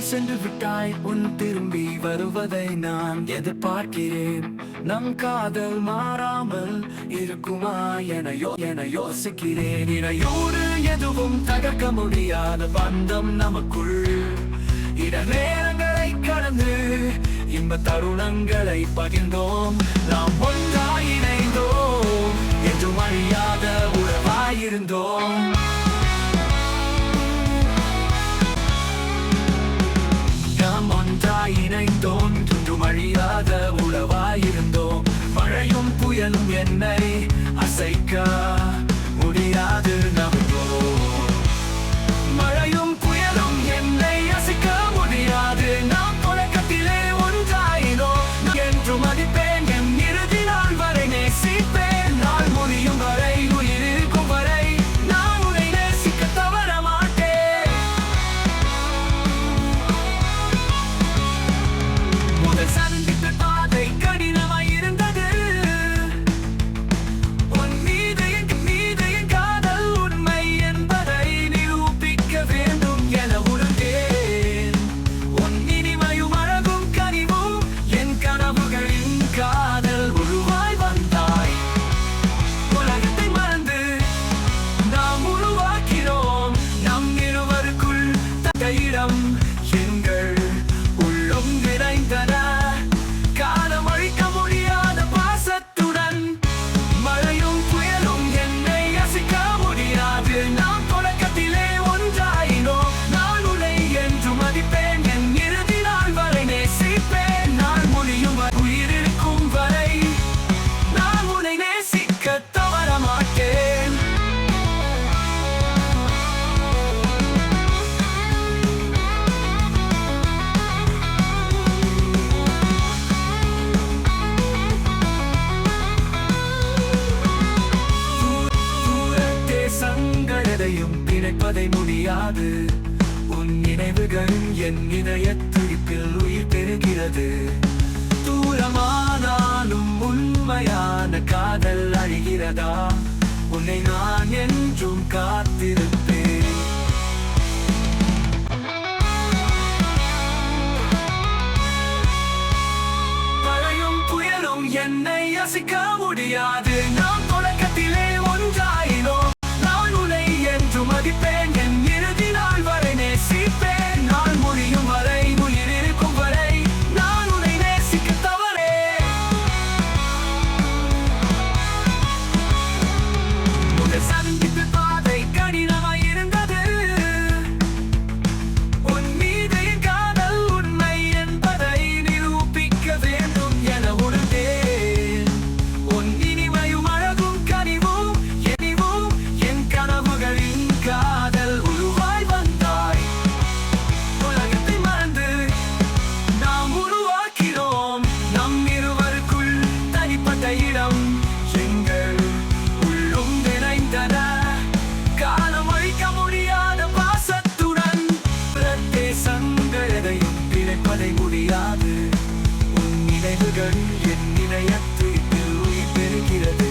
சென்று விட்டாய் உன் திரும்பி வருவதை நான் எதிர்பார்க்கிறேன். நம் காதல் மாறாமல் இருக்குமா என யோ என யோசிக்கிறேன். இடையோடு எதுவும் தகர்க்க முடியாத பந்தம் நமக்குள். இட நேரங்களை கடந்து இன்ப தருணங்களை பகிர்ந்தோம். நாம் ஒன்றாய் இணைந்தோம். எதுவும் அழியாத உறவாயிருந்தோம் உறவாயிருந்தோம் மழையும் புயலும் என்னை அசைக்க நினைப்பதை முடியாது. உன் நினைவுகள் என் இணைய துடிப்பில் உயிர் பெறுகிறது தூரமானாலும் உண்மையான காதல் அழிகிறதா? உன்னை நான் என்றும் காத்திருப்பேன். என்னை அசைக்க முடியாது. நான் என் இணையத்து பெருகிறது